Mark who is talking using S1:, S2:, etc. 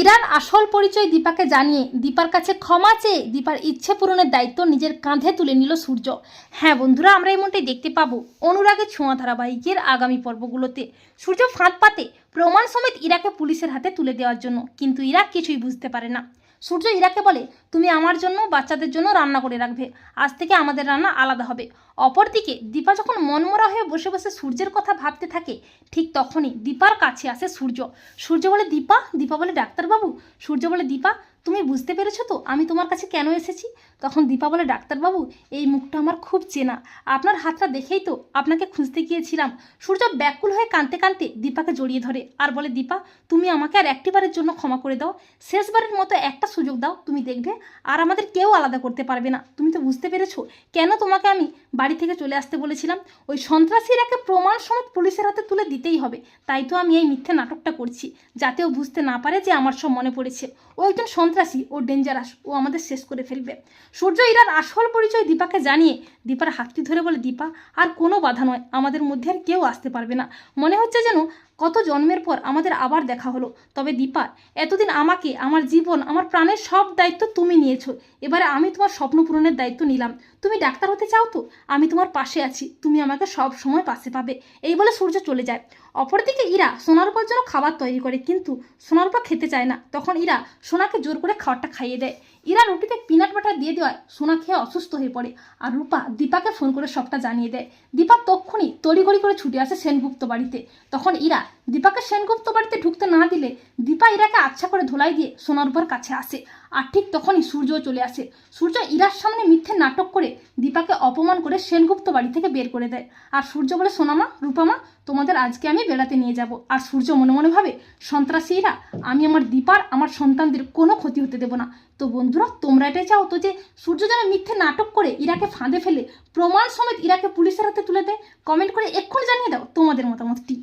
S1: ইরার আসল পরিচয় দীপাকে জানিয়ে, দীপার কাছে ক্ষমা চেয়ে দীপার ইচ্ছে পূরণের দায়িত্ব নিজের কাঁধে তুলে নিল সূর্য। হ্যাঁ বন্ধুরা, আমরা এমনটাই দেখতে পাবো অনুরাগের ছোঁয়া ধারাবাহিকের আগামী পর্বগুলোতে। সূর্য ফাঁদ পাতে প্রমাণ সমেত ইরাকে পুলিশের হাতে তুলে দেওয়ার জন্য, কিন্তু ইরা কিছুই বুঝতে পারে না। সূর্য ইরাকে বলে, তুমি আমার জন্য, বাচ্চাদের জন্য রান্না করে রাখবে। আজ থেকে আমাদের রান্না আলাদা হবে। অপরদিকে, দীপা যখন মনমরা হয়ে বসে বসে সূর্যের কথা ভাবতে থাকে, ঠিক তখনই দীপার কাছে আসে সূর্য। সূর্য বলে, দীপা দীপা বলে, ডাক্তারবাবু? সূর্য বলে, দীপা তুমি বুঝতে পেরেছ তো? আমি তোমার কাছে কেন এসেছি? তখন দীপা বলে, ডাক্তারবাবু, এই মুখটা আমার খুব চেনা। আপনার হাতটা দেখেই তো আপনাকে খুঁজতে গিয়েছিলাম। সূর্য ব্যাকুল হয়ে কাঁদতে কাঁদতে দীপাকে জড়িয়ে ধরে আর বলে, দীপা, তুমি আমাকে আর একটিবারের জন্য ক্ষমা করে দাও। শেষবারের মতো একটা সুযোগ দাও, তুমি দেখবে আর আমাদের কেউ আলাদা করতে পারবে না। তুমি তো বুঝতে পেরেছ কেন তোমাকে আমি বাড়ি থেকে চলে আসতে বলেছিলাম? ওই সন্ত্রাসীরাকে প্রমাণ সমেত পুলিশের হাতে তুলে দিতেই হবে। তাই তো আমি এই মিথ্যে নাটকটা করছি, যাতে ও বুঝতে না পারে যে আমার সব মনে পড়েছে। ও একজন সন্ত্রাসী ও ডেঞ্জারাস ও আমাদের শেষ করে ফেলবে। সূর্য ইরার আসল পরিচয় দীপাকে জানিয়ে দীপার হাতটি ধরে বলে, দীপা, আর কোনো বাধা নয়, আমাদের মধ্যে আর কেউ আসতে পারবে না। মনে হচ্ছে যেন কত জন্মের পর আমাদের আবার দেখা হলো। তবে দীপা, এতদিন আমাকে, আমার জীবন, আমার প্রাণের সব দায়িত্ব তুমি নিয়েছো। এবারে আমি তোমার স্বপ্ন পূরণের দায়িত্ব নিলাম। তুমি ডাক্তার হতে চাও তো? আমি তোমার পাশে আছি। তুমি আমাকে সব সময় পাশে পাবে। এই বলে সূর্য চলে যায়। অপরদিকে ইরা সোনারূপার জন্য খাবার তৈরি করে, কিন্তু সোনার সোনারূপা খেতে চায় না। তখন ইরা সোনাকে জোর করে খাবারটা খাইয়ে দেয়। ইরা রুটিতে পিনাট বাটার দিয়ে দেওয়ায় সোনা খেয়ে অসুস্থ হয়ে পড়ে। আর রূপা দীপাকে ফোন করে সবটা জানিয়ে দেয়। দীপা তক্ষুনি তড়িঘড়ি করে ছুটে আসে সেনগুপ্ত বাড়িতে। তখন ইরা দীপাকে সেনগুপ্ত বাড়িতে ঢুকতে না দিলে দীপা ইরাকে আচ্ছা করে ধোলাই দিয়ে সোনারূপার কাছে আসে। আর ঠিক তখনই সূর্য চলে আসে। সূর্য ইরার সামনে মিথ্যে নাটক করে দীপাকে অপমান করে সেনগুপ্ত বাড়ি থেকে বের করে দেয়। আর সূর্য বলে, সোনামা, রূপামা, তোমাদের আজকে আমি বেড়াতে নিয়ে যাব। আর সূর্য মনে মনে ভাবে সন্ত্রাসী ইরা আমি আমার দীপার, আমার সন্তানদের কোনো ক্ষতি হতে দেবো না। তো বন্ধুরা, তোমরা এটাই চাও তো যে সূর্য যেন মিথ্যে নাটক করে ইরাকে ফাঁদে ফেলে, প্রমাণ সমেত ইরাকে পুলিশের হাতে তুলে দেয়? কমেন্ট করে এক্ষুনি জানিয়ে দাও তোমাদের মতামতটি।